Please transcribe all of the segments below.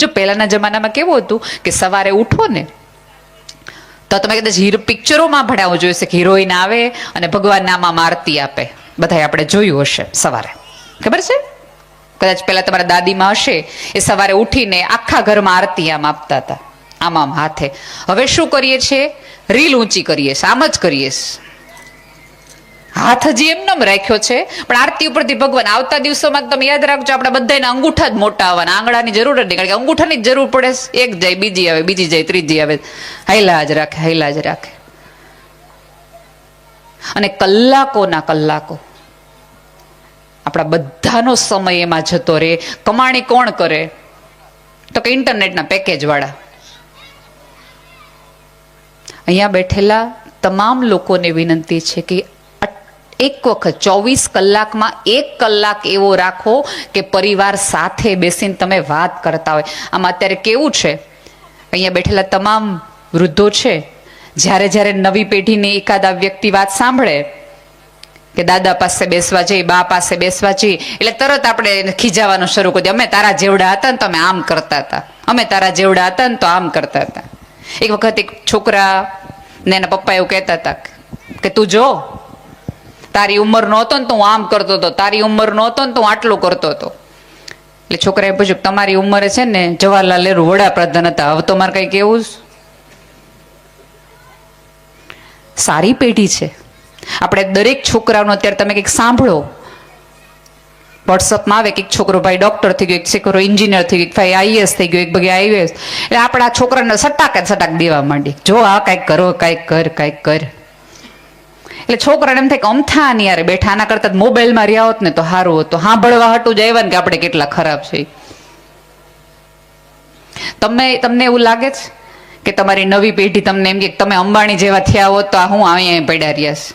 જો પહેલાના જમાનામાં કેવું હતું કે સવારે ઉઠો ને, તો તમે કદાચ હીરો પિક્ચરોમાં ભણાવવું જોઈએ કે હિરોઈન આવે અને ભગવાન નામાં આરતી આપે. બધાએ આપણે જોયું હશે સવારે. ખબર છે? કદાચ પહેલા તમારા દાદીમાં હશે, એ સવારે ઉઠીને આખા ઘરમાં આરતી આમ આપતા હતા. આમ આમ હાથે. હવે શું કરીએ છીએ? રીલ ઊંચી કરીએ છીએ, આમ જ કરીએ છીએ. હાથ હજી એમનેમ રાખ્યો છે. પણ આરતી ઉપરથી ભગવાન આવતા દિવસોમાં તમે યાદ રાખજો, આપણે બધાને અંગૂઠા જ મોટા આવવાના. આંગળાની જરૂર જ નહીં, કારણ કે અંગૂઠાની જ જરૂર પડે. એક જાય, બીજી આવે, બીજી જાય, ત્રીજી આવે. હાઈલા જ રાખે હાઈલા જ રાખે. અને કલાકોના કલાકો આપણા બધાનો સમય એમાં જતો રહે. કમાણી કોણ કરે? તો કે ઇન્ટરનેટના પેકેજ વાળા અહીંયા બેઠેલા તમામ લોકોને વિનંતી છે કે એક વખત ચોવીસ કલાકમાં એક કલાક એવો રાખો કે પરિવાર સાથે બેસીને તમે વાત કરતા હોય. આમાં અત્યારે કેવું છે? અહીંયા બેઠેલા તમામ વૃદ્ધો છે, જ્યારે જ્યારે નવી પેઢીને એકાદા વ્યક્તિ વાત સાંભળે કે દાદા પાસે બેસવા જઈ, બા પાસે બેસવા જઈ, એટલે તરત આપણે ખીજાવાનું શરૂ કરી અમે તારા જેવડા હતા ને તો અમે આમ કરતા હતા. અમે તારા જેવડા હતા ને તો આમ કરતા હતા. એક વખત એક છોકરા ને એના પપ્પા એવું કહેતા હતા કે તું જો તારી ઉંમર નહોતો ને તો આમ કરતો હતો. તારી ઉંમર નહોતો ને તો હું આટલું કરતો હતો. એટલે છોકરાએ પૂછ્યું, તમારી ઉંમરે છે ને જવાહરલાલ નહેરુ વડાપ્રધાન હતા? હવે તો મારે કઈ કેવું? સારી પેઢી છે. આપણે દરેક છોકરાઓનો અત્યારે તમે કંઈક સાંભળો. વોટ્સઅપમાં આવે કે એક છોકરો ભાઈ ડૉક્ટર થઈ ગયો, એક છોકરો એન્જિનિયર થઈ ગયો, એક ભાઈ આઈએસ થઈ ગયો, એક ભાઈ આઈએસ એટલે આપણા છોકરાને સટાક સટાક દેવા માંડી. જો આ કાંઈક કરો, કાંઈક કર કાંઈક કર. એટલે છોકરાને એમ થાય કે અમથા નહીં યાર બેઠા, આના કરતા મોબાઈલમાં રહ્યા હોત ને તો સારું હતું. સાંભળવા હાટું જ આવ્યા ને કે આપણે કેટલા ખરાબ છે. તમને તમને એવું લાગે છે કે તમારી નવી પેઢી તમને એમ કે તમે અંબાણી જેવા થયા હોત તો હું અહીંયા પડ્યા રહ્યા છે?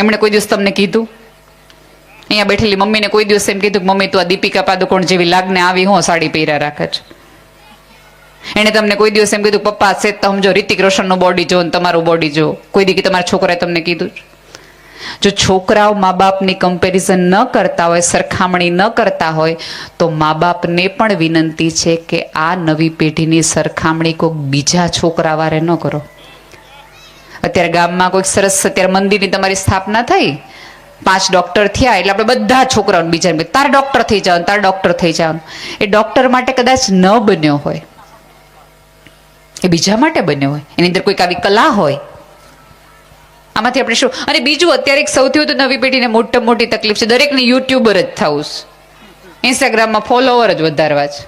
એમણે કોઈ દિવસ તમને કીધું? અહીંયા બેઠેલી મમ્મીને કોઈ દિવસ એમ કીધું કે મમ્મી તું આ દીપિકા પાદુકોણ જેવી લાગને આવી, હું સાડી પહેર્યા રાખે છે. એણે તમને કોઈ દિવસ એમ કીધું પપ્પા તો સમજો, રિતિક રોશનનું બોડી જો ને તમારું બોડી જો કોઈ દી તમારા છોકરાએ તમને કીધું? જો છોકરાઓ મા બાપની કમ્પેરિઝન ન કરતા હોય, સરખામણી ન કરતા હોય, તો મા બાપને પણ વિનંતી છે કે આ નવી પેઢીની સરખામણી કોઈક બીજા છોકરા વારે ન કરો. અત્યારે ગામમાં કોઈક સરસ, અત્યારે મંદિરની તમારી સ્થાપના થઈ. પાંચ ડોક્ટર થયા એટલે આપણે બધા છોકરાઓને બીજા તાર ડૉક્ટર થઈ જવાનું, તાર ડોક્ટર થઈ જવાનું. એ ડોક્ટર માટે કદાચ ન બન્યો હોય, એ બીજા માટે બન્યો હોય. એની અંદર કોઈક આવી કલા હોય આમાંથી આપણે શું? અને બીજું અત્યારે એક સૌથી વધુ નવી પેઢીને મોટા મોટી તકલીફ છે. દરેકને યુટ્યુબર જ થવું ઇન્સ્ટાગ્રામમાં ફોલોવર જ વધારવા છે.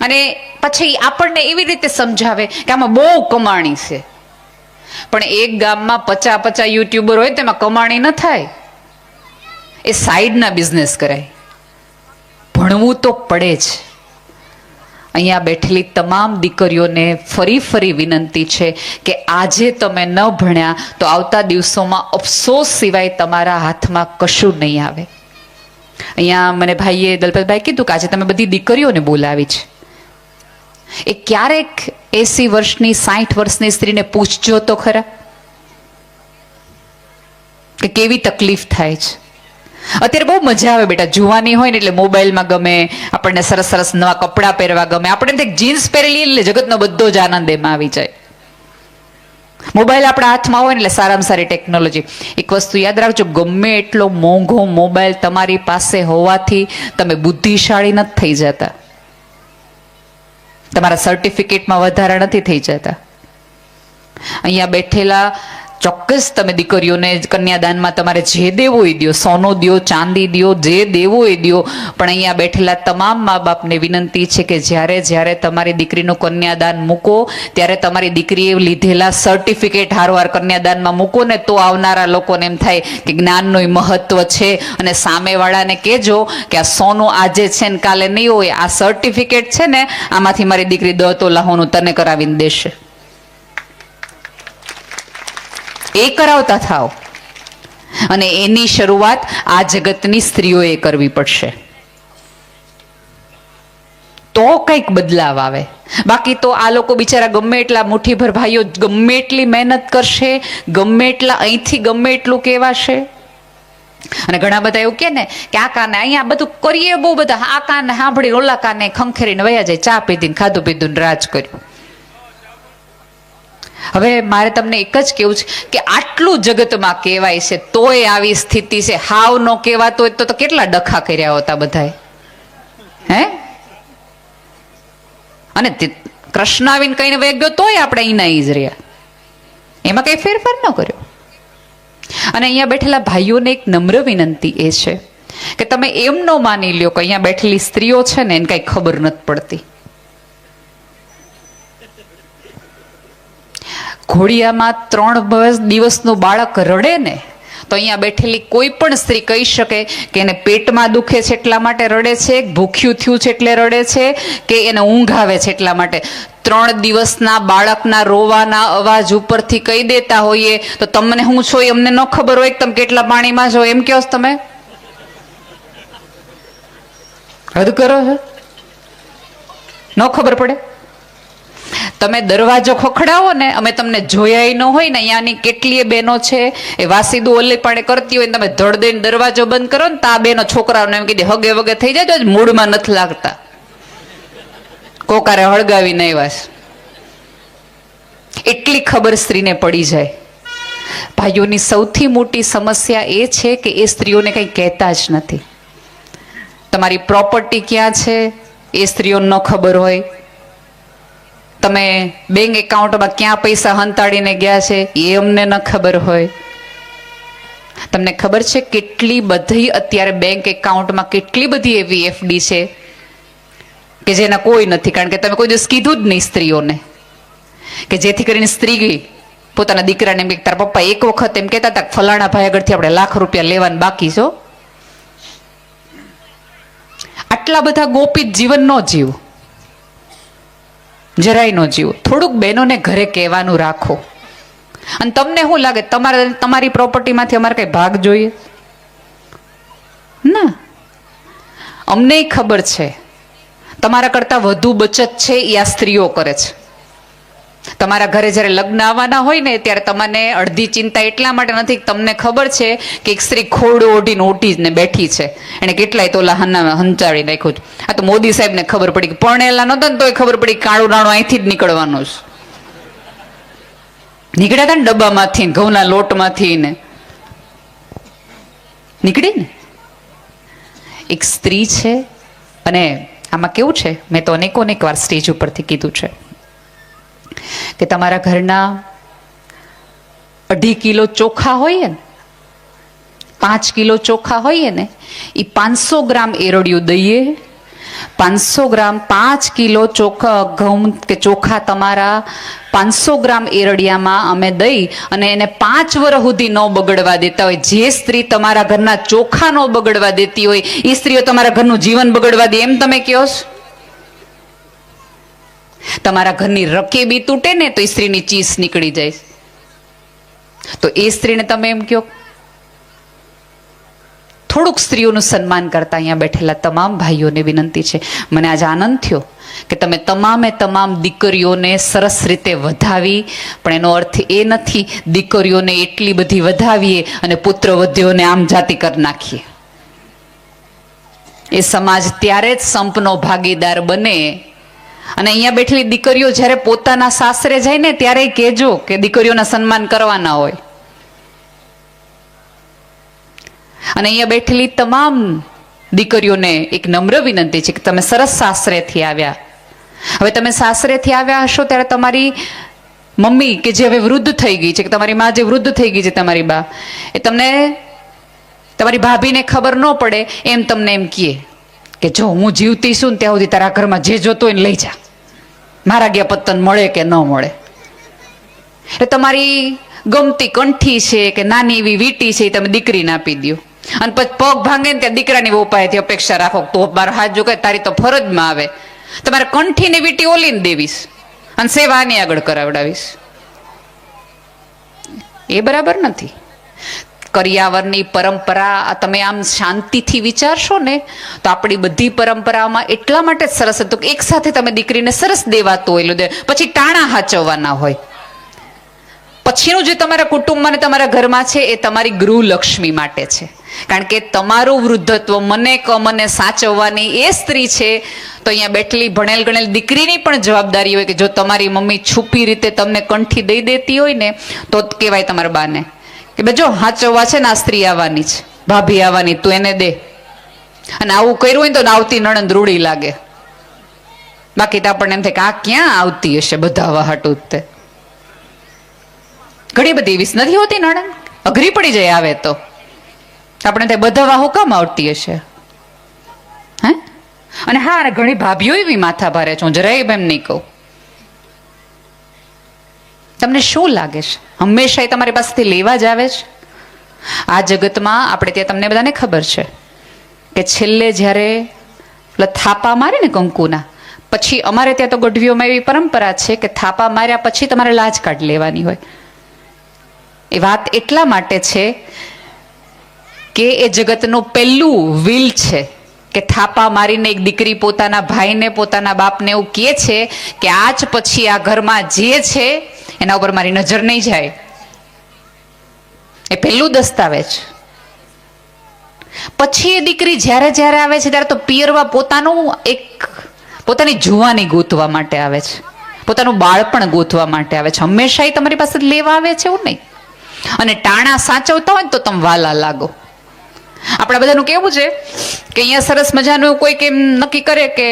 અને પછી આપણને એવી રીતે સમજાવે કે આમાં બહુ કમાણી છે. પણ એક ગામમાં પચા પચા યુટ્યુબર હોય તેમાં કમાણી ન થાય. એ સાઈડના બિઝનેસ કરાય. ભણવું તો પડે જ. અહીંયા બેઠેલી તમામ દીકરીઓને ફરી ફરી વિનંતી છે કે આજે તમે ન ભણ્યા તો આવતા દિવસોમાં અફસોસ સિવાય તમારા હાથમાં કશું નહીં આવે. અહીંયા મને ભાઈએ દલપતભાઈ કીધું કે આજે તમે બધી દીકરીઓને બોલાવી છે. એ ક્યારેક એસી વર્ષની સાઠ વર્ષની સ્ત્રીને પૂછજો તો ખરા. કે કેવી તકલીફ થાય છે. અત્યારે બહુ મજા આવે બેટા, જુવાની હોય ને એટલે મોબાઈલમાં ગમે, આપણને સરસ સરસ નવા કપડાં પહેરવા ગમે આપણે જીન્સ પહેરેલી એટલે જગતનો બધો જ આનંદ એમાં આવી જાય. મોબાઈલ આપણા હાથમાં હોય ને એટલે સારામાં સારી ટેકનોલોજી. એક વસ્તુ યાદ રાખજો, ગમે એટલો મોંઘો મોબાઈલ તમારી પાસે હોવાથી તમે બુદ્ધિશાળી નથી થઈ જતા. તમારા સર્ટિફિકેટમાં વધારા નથી થઈ જતા. અહીંયા બેઠેલા ચોક્કસ તમે દીકરીઓને કન્યાદાનમાં તમારે જે દેવો એ દો સોનો દો ચાંદી દો જે દેવો એ દો પણ અહીંયા બેઠેલા તમામ મા બાપને વિનંતી છે કે જ્યારે જ્યારે તમારી દીકરીનું કન્યાદાન મૂકો, ત્યારે તમારી દીકરીએ લીધેલા સર્ટિફિકેટ હારવાર કન્યાદાનમાં મૂકો ને તો આવનારા લોકોને એમ થાય કે જ્ઞાનનું મહત્વ છે. અને સામેવાળાને કહેજો કે આ સોનું આજે છે ને કાલે નહીં હોય, આ સર્ટિફિકેટ છે ને, આમાંથી મારી દીકરી દ તોલાહોનું તને કરાવીને દેશે. એ કરાવતા થાવ અને એની શરૂઆત આ જગતની સ્ત્રીઓએ કરવી પડશે. તો કંઈક બદલાવ આવે. બાકી તો આ લોકો બિચારા ગમે એટલા મુઠ્ઠીભર ભાઈઓ ગમે એટલી મહેનત કરશે, ગમે એટલા અહીંથી ગમે એટલું કહેવાશે. અને ઘણા બધા એવું કે ને કે આ કાને અહીંયા બધું કરીએ બહુ બધા. આ કાને સાંભળી ઓલા કાને ખંખેરીને વયા જાય, ચા પીધીને, ખાધું પીધું ને રાજ કર્યું. હવે મારે તમને એક જ કેવું છે કે આટલું જગતમાં કહેવાય છે, તોય આવી સ્થિતિ છે. હાવ નો કહેવાતો હોય તો કેટલા ડખા કર્યા હોતા બધાએ? હે? અને તે- કહીને વહી ગયો તોય આપણે અહીંના ઈ જ રહ્યા. એમાં કઈ ફેરફાર ન કર્યો. અને અહીંયા બેઠેલા ભાઈઓને એક નમ્ર વિનંતી એ છે કે તમે એમ ન માની લ્યો કે અહીંયા બેઠેલી સ્ત્રીઓ છે ને એને કઈ ખબર નથી પડતી. ઘોડિયામાં ત્રણ દિવસનું બાળક રડે ને, તો અહીંયા બેઠેલી કોઈ પણ સ્ત્રી કહી શકે કે એને પેટમાં દુખે છે એટલા માટે રડે છે, ભૂખ્યું થયું છે એટલે રડે છે, કે એને ઊંઘ આવે છે એટલા માટે. ત્રણ દિવસના બાળકના રોવાના અવાજ ઉપરથી કહી દેતા હોઈએ, તો તમને હું છો, અમને ન ખબર હોય કે તમે કેટલા પાણીમાં છો, એમ કહો તમે? હદ કરો છો ન ખબર પડે? તમે દરવાજો ખખડાવો ને, અમે તમને જોયા ન હોય ને, અહીંયાની કેટલીય બહેનો છે, એ વાસીદું ઓલી પાડે કરતી હોય ને, તમે ધડ દઈને દરવાજો બંધ કરો ને, તો બેનો છોકરાઓને એમ કીધી, હગે વગે થઈ જાય જ મૂળમાં નથી લાગતા. કોકારે હળગાવીને નહીં વાસ એટલી ખબર સ્ત્રીને પડી જાય. ભાઈઓની સૌથી મોટી સમસ્યા એ છે કે એ સ્ત્રીઓને કંઈ કહેતા જ નથી. તમારી પ્રોપર્ટી ક્યાં છે? એ સ્ત્રીઓને ન ખબર હોય. તમે બેંક એકાઉન્ટમાં ક્યાં પૈસા હંતાડીને ગયા છે, એ અમને ન ખબર હોય. તમને ખબર છે કેટલી બધી અત્યારે બેંક એકાઉન્ટમાં કેટલી બધી એવી એફડી છે? કે જેના કોઈ નથી, કારણ કે તમે કોઈ દિવસ કીધું જ નહીં સ્ત્રીઓને. કે જેથી કરીને સ્ત્રી પોતાના દીકરાને એમ તારા પપ્પા એક વખત એમ કહેતા હતા ફલાણા ભાઈ આગળથી આપણે લાખ રૂપિયા લેવાનું બાકી છો આટલા બધા ગોપિત જીવન ન જીવ. જરાય નો જીવો. થોડુંક બહેનોને ઘરે કહેવાનું રાખો. અને તમને શું લાગે? તમારે તમારી પ્રોપર્ટીમાંથી અમારે કંઈ ભાગ જોઈએ? ના. અમને ખબર છે. તમારા કરતાં વધુ બચત છે એ આ સ્ત્રીઓ કરે છે. તમારા ઘરે જ્યારે લગ્ન આવવાના હોય ને, ત્યારે તમને અડધી ચિંતા એટલા માટે નથી તમને ખબર છે કે એક સ્ત્રી ખોડું ઓઢીને ઓઢીને બેઠી છે. એને કેટલાય તોલા હના હંચાડી નાખ્યું છે. આ તો મોદી સાહેબને ખબર પડી કે પરણેલા નહોતા ને તોય ખબર પડી કાળું નાણું અહીંથી જ નીકળવાનું છે. નીકળ્યા હતા ને ડબ્બામાંથી ઘઉંના લોટમાંથી ને. નીકળી ને? એક સ્ત્રી છે, અને આમાં કેવું છે? મેં તો અનેકો અનેક વાર સ્ટેજ ઉપરથી કીધું છે. કે તમારા ઘરના અઢી કિલો ચોખા હોય ને, પાંચ કિલો ચોખા હોય ને એ પાંચસો ગ્રામ એરડિયું દઈએ. પાંચસો ગ્રામ પાંચ કિલો ચોખા, ઘઉં કે ચોખા તમારા પાંચસો ગ્રામ એરડિયામાં અમે દઈ અને એને પાંચ વર્ષ સુધી ન બગડવા દેતા હોય. જે સ્ત્રી તમારા ઘરના ચોખા ન બગડવા દેતી હોય, એ સ્ત્રીઓ તમારા ઘરનું જીવન બગડવા દે. એમ તમે કહો છો? તમારા ઘરની રકેબી તૂટે ને તો એ સ્ત્રીની ચીસ નીકળી જાય. તો એ સ્ત્રીને તમે એમ કહો, થોડુંક સ્ત્રીઓનું સન્માન કરતા અહીંયા બેઠેલા તમામ ભાઈઓને વિનંતી છે. મને આજે આનંદ થયો કે તમે તમામે તમામ દીકરીઓને સરસ રીતે વધાવી, પણ એનો અર્થ એ નથી દીકરીઓને એટલી બધી વધાવીએ અને પુત્ર વધ્યોને આમ જાતિ કરી નાખીએ. એ સમાજ ત્યારે જ સંપનો ભાગીદાર બને અને અહીંયા બેઠેલી દીકરીઓ જ્યારે પોતાના સાસરે જાય ને ત્યારે કહેજો કે દીકરીઓના સન્માન કરવાના હોય. અને અહીંયા બેઠેલી તમામ દીકરીઓને એક નમ્ર વિનંતી છે કે તમે સરસ સાસરેથી આવ્યા. હવે તમે સાસરેથી આવ્યા હશો ત્યારે તમારી મમ્મી કે જે હવે વૃદ્ધ થઈ ગઈ છે, કે તમારી મા જે વૃદ્ધ થઈ ગઈ છે તમારી બા, એ તમને તમારી ભાભીને ખબર ન પડે, એમ તમને એમ કહે. કે જો હું જીવતી છું ને ત્યાં સુધી તારા ઘરમાં જે જોતો હોય ને લઈ જા. મારા ગયા પતન મળે કે ન મળે? એટલે તમારી ગમતી કંઠી છે કે નાની એવી વીટી છે એ તમે દીકરીને આપી દો અને પછી પગ ભાંગે ને ત્યાં દીકરાની ઉપાયથી અપેક્ષા રાખો તો મારો હાથ જો કે તારી તો ફરજમાં આવે. તમારે કંઠીને વીટી ઓલીને દેવીશ અને સેવાની આગળ કરાવડાવીશ. એ બરાબર નથી. કરિયાવરની પરંપરા તમે આમ શાંતિથી વિચારશો ને, તો આપણી બધી પરંપરામાં એટલા માટે જ સરસ હતું કે એક સાથે તમે દીકરીને સરસ દેવાતું હોય દે પછી ટાણા હાચવવાના હોય. પછીનું જે તમારા કુટુંબમાં અને તમારા ઘરમાં છે, એ તમારી ગૃહલક્ષ્મી માટે છે. કારણ કે તમારું વૃદ્ધત્વ મને ક, મને સાચવવાની એ સ્ત્રી છે, તો અહીંયા બેઠેલી ભણેલ ગણેલ દીકરીની પણ જવાબદારી હોય કે જો તમારી મમ્મી છુપી રીતે તમને કંઠી દઈ દેતી હોય ને, તો કહેવાય તમારા બાને. કે બે જો, હાચવવા છે ને આ સ્ત્રી આવવાની છે, ભાભી આવવાની, તું એને દે. અને આવું કર્યું હોય તો આવતી નણંદ રૂડી લાગે. બાકી તો આપણને એમ થાય કે આ ક્યાં આવતી હશે બધા વાહટું જ તે. ઘણી બધી એવી નથી હોતી નણંદ? અઘરી પડી જાય આવે તો. આપણે તે બધા વાહો કામ આવતી હશે. હે? અને હા ઘણી ભાભીઓ એવી માથા ભારે છે, હું જરાય એમ નહીં કહું. તમને શું લાગે છે? હંમેશા એ તમારી પાસેથી લેવા જ આવે છે? આ જગતમાં આપણે ત્યાં તમને બધાને ખબર છે કે છેલ્લે જ્યારે થાપા મારે ને કંકુના, પછી અમારે ત્યાં તો ગઢવીઓમાં એવી પરંપરા છે કે થાપા માર્યા પછી તમારે લાજ કાઢ લેવાની હોય. એ વાત એટલા માટે છે કે એ જગતનું પહેલું વિલ છે કે થાપા મારીને એક દીકરી પોતાના ભાઈને પોતાના બાપને એવું કહે છે કે આજ પછી આ ઘરમાં જે છે એના ઉપર મારી નજર નહીં જાય. એ પહેલું દસ્તાવેજ. પછી એ દીકરી જ્યારે જ્યારે આવે છે ત્યારે તો પિયરવા પોતાનું એક, પોતાની જુવાની ગોતવા માટે આવે છે. પોતાનું બાળપણ ગોતવા માટે આવે છે. હંમેશા એ તમારી પાસે લેવા આવે છે એવું નહીં. અને ટાણા સાચવતા હોય ને તો તમે વાલા લાગો. આપણા બધાનું કેવું છે કે અહીંયા સરસ મજાનું કોઈ કેમ નક્કી કરે કે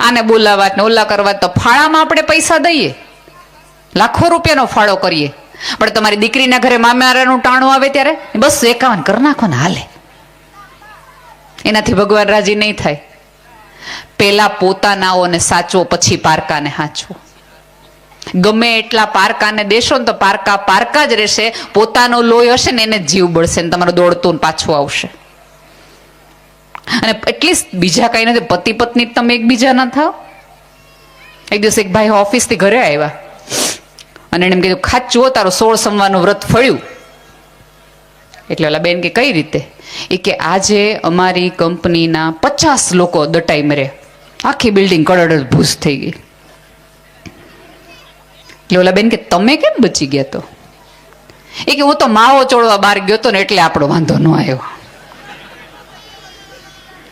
આને બોલાવા ને ઓલા કરવા તો ફાળામાં આપણે પૈસા દઈએ. લાખો રૂપિયાનો ફાળો કરીએ. પણ તમારી દીકરીના ઘરે મામારાનું ટાણું આવે ત્યારે બસ એકાવન કરી નાખો ને હાલે. એનાથી ભગવાન રાજી નહીં થાય. પેલા પોતાનાઓને સાચવો, પછી પારકાને સાચવો ગમે એટલા પારકાને દેશો ને તો પારકા પારકા જ રહેશે. પોતાનો લોહી હશે ને એને જીવ બળશે ને તમારું દોડતું પાછું આવશે. અને એટલીસ્ટ બીજા કઈ નથી પતિ પત્ની તમે એકબીજા ના થાવ. એક દિવસ એક ભાઈ ઓફિસથી ઘરે આવ્યા. અને એને એમ કીધું ખાચું તારો સોળ સમવાનું વ્રત ફળ્યું. એટલે ઓલા બેન કે, કઈ રીતે? એ કે, આજે અમારી કંપનીના પચાસ લોકો દટાઈ મરે. આખી બિલ્ડિંગ કડડ ભૂસ થઈ ગઈ. એટલે ઓલા બેન કે, તમે કેમ બચી ગયા તો? એ કે, હું તો માવો ચોળવા બહાર ગયો તો ને એટલે આપણો વાંધો ન આવ્યો.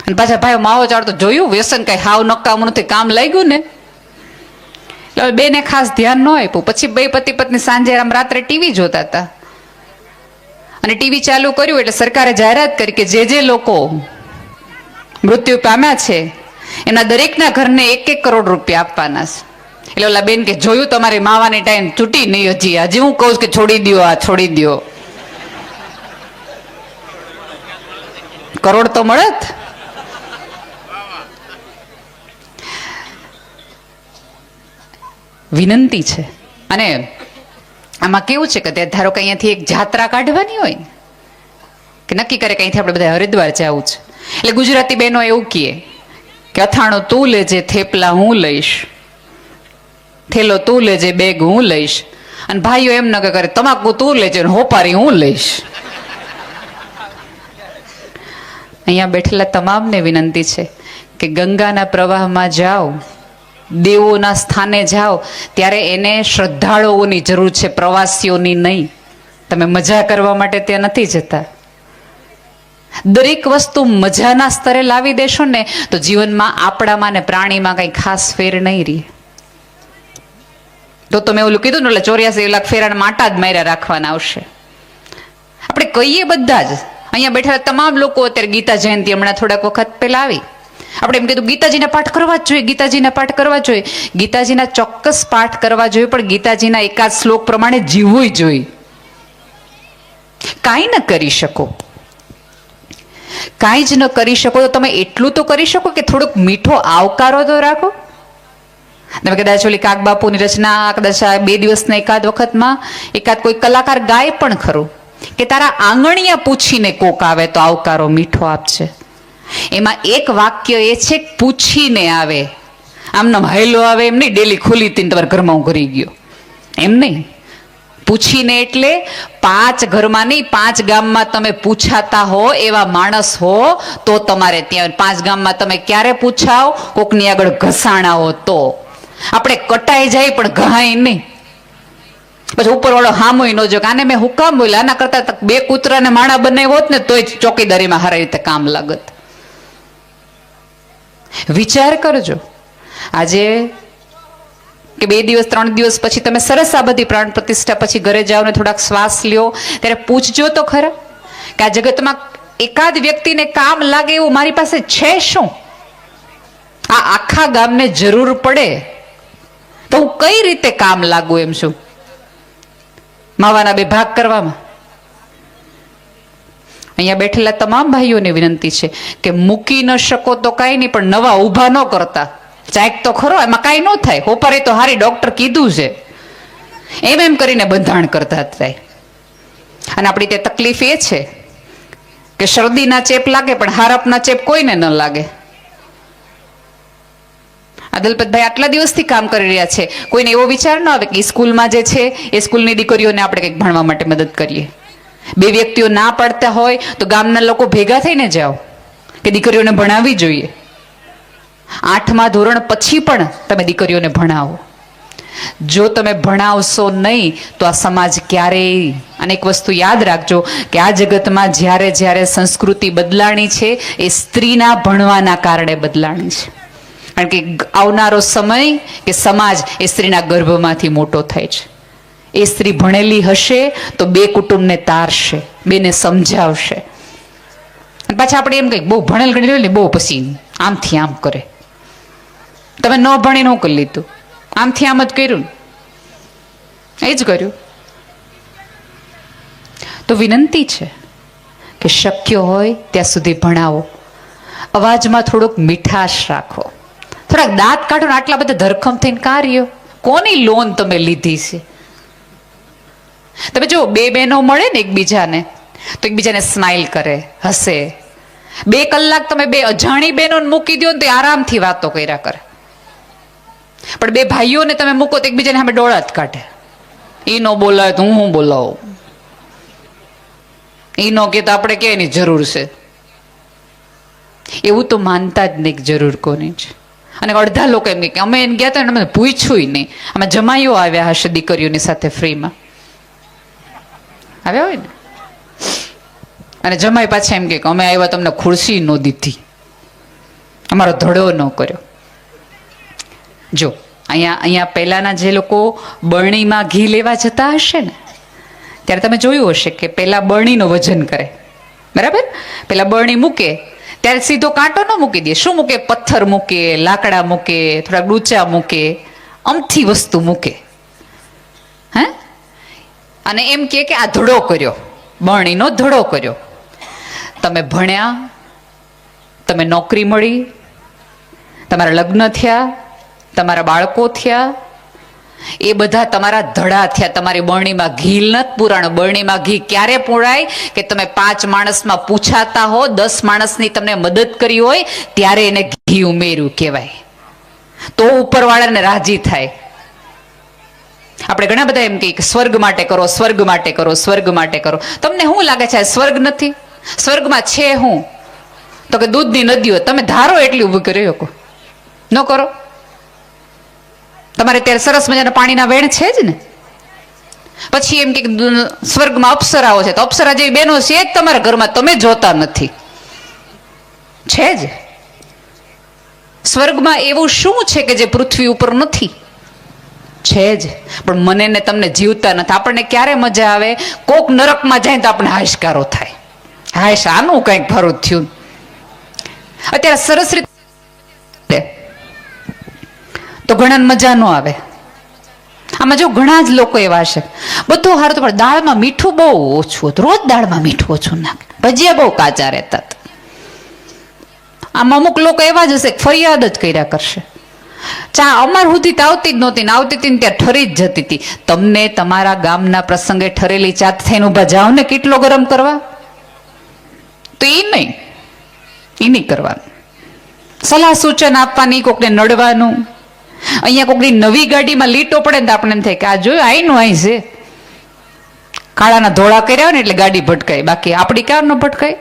અને પાછા ભાઈ માવો ચાળતો જોયું, વ્યસન કઈ હાવ નથી, કામ લાગ્યું ને? એટલે બેને ખાસ ધ્યાન ન આપ્યું. પછી બે પતિ પત્ની સાંજે આમ રાત્રે ટીવી જોતા હતા. અને ટીવી ચાલુ કર્યું એટલે સરકારે જાહેરાત કરી કે જે જે લોકો મૃત્યુ પામ્યા છે, એના દરેકના ઘરને એક એક કરોડ રૂપિયા આપવાના છે. એટલે ઓલા બેન કે, જોયું તમારી માવાની ટાઈમ છૂટી નહીં હજી. હજી હું કહું કે છોડી દ્યો આ, છોડી દ્યો. કરોડ તો મળત. વિનંતી છે. અને આમાં કેવું છે કે તે ધારો કે અહીંયાથી એક જાત્રા કાઢવાની હોય કે નક્કી કરે કે અહીંથી આપણે બધા હરિદ્વાર જવું છે. એટલે ગુજરાતી બહેનો એવું કહે કે અથાણું તું લેજે, થેપલા હું લઈશ. થેલો તું લેજે, બેગ હું લઈશ. અને ભાઈઓ એમ ન કરે, તમાકુ તું લેજે ને હોપારી હું લઈશ. અહીંયા બેઠેલા તમામને વિનંતી છે કે ગંગાના પ્રવાહમાં જાઓ. દેવોના સ્થાને જાઓ, ત્યારે એને શ્રદ્ધાળુઓની જરૂર છે, પ્રવાસીઓની નહીં. તમે મજા કરવા માટે ત્યાં નથી જતા. દરેક વસ્તુ મજાના સ્તરે લાવી દેશો ને, તો જીવનમાં આપણામાં ને પ્રાણીમાં કંઈ ખાસ ફેર નહીં રહે. તો તમે ઓલું કીધું ને, એટલે ચોર્યાસી લાખ ફેરાણ માટા જ માર્યા રાખવાના આવશે. આપણે કહીએ બધા જ. અહીંયા બેઠેલા તમામ લોકો અત્યારે ગીતા જયંતિ હમણાં થોડાક વખત પહેલા આવી. આપણે એમ કીધું, ગીતાજીના પાઠ કરવા જ જોઈએ, ગીતાજીના પાઠ કરવા જોઈએ. ગીતાજીના ચોક્કસ પાઠ કરવા જોઈએ, પણ ગીતાજીના એકાદ શ્લોક પ્રમાણે જીવવું જોઈએ. કાંઈ ન કરી શકો. કાંઈ જ ન કરી શકો, તો તમે એટલું તો કરી શકો કે થોડોક મીઠો આવકારો તો રાખો. તમે કદાચ ઓલી કાગબાપુની રચના, કદાચ બે દિવસના એકાદ વખતમાં એકાદ કોઈ કલાકાર ગાય પણ ખરું. કે તારા આંગણિયા પૂછીને કોક આવે તો આવકારો મીઠો આપશે. એમાં એક વાક્ય એ છે, પૂછીને આવે. આમનો હાયલો આવે, એમ નહીં, ડેલી ખુલી હતી તમારે ઘરમાં હું ઘરી ગયો. એમ નહીં. પૂછીને એટલે પાંચ ઘરમાં નહીં, પાંચ ગામમાં તમે પૂછાતા હો, એવા માણસ હો, તો તમારે ત્યાં પાંચ ગામમાં તમે ક્યારે પૂછાવ કોકની આગળ ઘસાણા હો તો. આપણે કટાઈ જાય પણ ઘાય નહીં. પછી ઉપરવાળો હામોય ન જો આને મેં હુકામ બોલ્યા, આના કરતા બે કૂતરાને માણા બનાવ્યો હોત ને, તોય ચોકીદારીમાં સારી રીતે કામ લાગત. વિચાર કરજો. આજે કે બે દિવસ, ત્રણ દિવસ પછી તમે સરસ આ બધી પ્રાણ પ્રતિષ્ઠા પછી ઘરે જાઓ ને થોડાક શ્વાસ લ્યો, ત્યારે પૂછજો તો ખરા કે આ જગતમાં એકાદ વ્યક્તિને કામ લાગે એવું મારી પાસે છે શું? આ આખા ગામને જરૂર પડે તો હું કઈ રીતે કામ લાગુ એમ છું? માવાના બે ભાગ કરવામાં. અહીંયા બેઠેલા તમામ ભાઈઓને વિનંતી છે કે મૂકી ન શકો તો કાંઈ નહીં, પણ નવા ઊભા ન કરતા. ચાક તો ખરો, એમાં કાંઈ ન થાય. હોપારે તો હારી ડોક્ટર કીધું છે. એમ એમ કરીને બંધાણ કરતા થાય અને આપણી તે તકલીફ એ છે કે શરદીના ચેપ લાગે, પણ હારપના ચેપ કોઈને ન લાગે. દલપતભાઈ આટલા દિવસથી કામ કરી રહ્યા છે. કોઈને એવો વિચાર ન આવે કે સ્કૂલમાં જે છે, એ સ્કૂલની દીકરીઓને આપણે કંઈક ભણવા માટે મદદ કરીએ. બે વ્યક્તિઓ ના પાડતા હોય તો ગામના લોકો ભેગા થઈને જાઓ કે દીકરીઓને ભણાવવી જોઈએ. આઠમા ધોરણ પછી પણ તમે દીકરીઓને ભણાવો. જો તમે ભણાવશો નહીં તો આ સમાજ ક્યારેય, અને એક વસ્તુ યાદ રાખજો કે આ જગતમાં જ્યારે જ્યારે સંસ્કૃતિ બદલાણી છે, એ સ્ત્રીના ભણવાના કારણે બદલાણી છે. કારણ કે આવનારો સમય કે સમાજ એ સ્ત્રીના ગર્ભમાંથી મોટો થાય છે. એ સ્ત્રી ભણેલી હશે તો બે કુટુંબને તારશે, બેને સમજાવશે. પાછા આપણે એમ કંઈક બહુ ભણેલ ગણી ગણેલ ને બહુ પછી આમથી આમ કરે. તમે ન ભણીને ન કરી લીધું. આમથી આમ જ કર્યું. એ જ કર્યું. તો વિનંતી છે કે શક્ય હોય ત્યાં સુધી ભણાવો. અવાજમાં થોડોક મીઠાશ રાખો. થોડાક દાંત કાઢો ને આટલા બધા ધરખમ થઈને કાર્યો. કોની લોન તમે લીધી છે? તમે જો બે બહેનો મળે ને એકબીજાને, તો એકબીજાને સ્માઇલ કરે, હસે. બે કલાક તમે બે અજાણી બહેનો મૂકી દો ને તો આરામથી વાતો કર્યા કરે. પણ બે ભાઈઓને તમે મૂકો તો એકબીજાને સામે ડોળા જ કાઢે. એ નો બોલાય તો હું હું બોલાવું? એ નો કે તો આપણે કે એની જરૂર છે? એવું તો માનતા જ નહીં જરૂર કોની છે. અને અડધા લોકો એમ કે અમે એને ગયા હતા અમે પૂછ્યું નહીં. અમે જમાઈઓ આવ્યા હશે દીકરીઓની સાથે ફ્રીમાં આવ્યા હોય ને? અને જમાઈ પાછા એમ કે અમે આવ્યા તમને ખુરશી ન દીધી. અમારો ધડો ન કર્યો. જો, અહીંયા અહીંયા પહેલાંના જે લોકો બરણીમાં ઘી લેવા જતા હશે ને, ત્યારે તમે જોયું હશે કે પહેલાં બરણીનું વજન કરે. બરાબર? પહેલાં બરણી મૂકે, ત્યારે સીધો કાંટો ન મૂકી દે. શું મૂકે? પથ્થર મૂકે, લાકડા મૂકે થોડા ડૂચા મૂકે, અમથી વસ્તુ મૂકે. હે? અને એમ કહે કે આ ધડો કર્યો. બરણીનો ધડો કર્યો. તમે ભણ્યા, તમે નોકરી મળી, તમારા લગ્ન થયા, તમારા બાળકો થયા, એ બધા તમારા ધડા થયા. તમારી બરણીમાં ઘી નથી પુરાણ. બરણીમાં ઘી ક્યારે પૂરાય? કે તમે પાંચ માણસમાં પૂછાતા હો, દસ માણસની તમને મદદ કરી હોય, ત્યારે એને ઘી ઉમેર્યું કહેવાય. તો ઉપરવાળાને રાજી થાય. આપણે ઘણા બધા એમ કે સ્વર્ગ માટે કરો, સ્વર્ગ માટે કરો, સ્વર્ગ માટે કરો. તમને શું લાગે છે સ્વર્ગ નથી? સ્વર્ગમાં છે હું? તો કે દૂધની નદીઓ તમે ધારો એટલી ઊભી કરી શકો. ન કરો? તમારે ત્યારે સરસ મજાના પાણીના વેણ છે જ ને? પછી એમ કે સ્વર્ગમાં અપ્સરાઓ છે, તો અપ્સરા જેવી બહેનો છે જ તમારા ઘરમાં, તમે જોતા નથી. છે જ? સ્વર્ગમાં એવું શું છે કે જે પૃથ્વી ઉપર નથી? છે જ. પણ મને ને તમને જીવતા નથી. આપણને ક્યારે મજા આવે? કોક નરકમાં જાય તો આપણે હાશકારો થાય. હાશ, આનું કંઈક ભરું થયું. અત્યારે સરસ રીતે તો ઘણા મજા ન આવે. આમાં જો ઘણા જ લોકો એવા છે બધું હારું પણ દાળમાં મીઠું બહુ ઓછું હતું. રોજ દાળમાં મીઠું ઓછું નાખે. ભજીયા બહુ કાચા રહેતા હતા. આમ અમુક લોકો એવા જ હશે ફરિયાદ જ કર્યા કરશે. ચા અમાર સુધી તો આવતી જ નહોતી ને આવતી હતી ને ત્યાં ઠરી જ જતી હતી. તમને તમારા ગામના પ્રસંગે ઠરેલી ચા થઈને ઊભા જાઓ ને કેટલો ગરમ કરવા? તો એ નહીં. એ નહીં કરવાનું. સલાહ સૂચન આપવાની, કોકને નડવાનું. અહીંયા કોકની નવી ગાડીમાં લીટો પડે ને તો આપણે થાય કે આ જોયું આઈનું આઈ છે. કાળાના ધોળા કર્યા હોય ને એટલે ગાડી ભટકાય. બાકી આપણી કાર ન ભટકાય.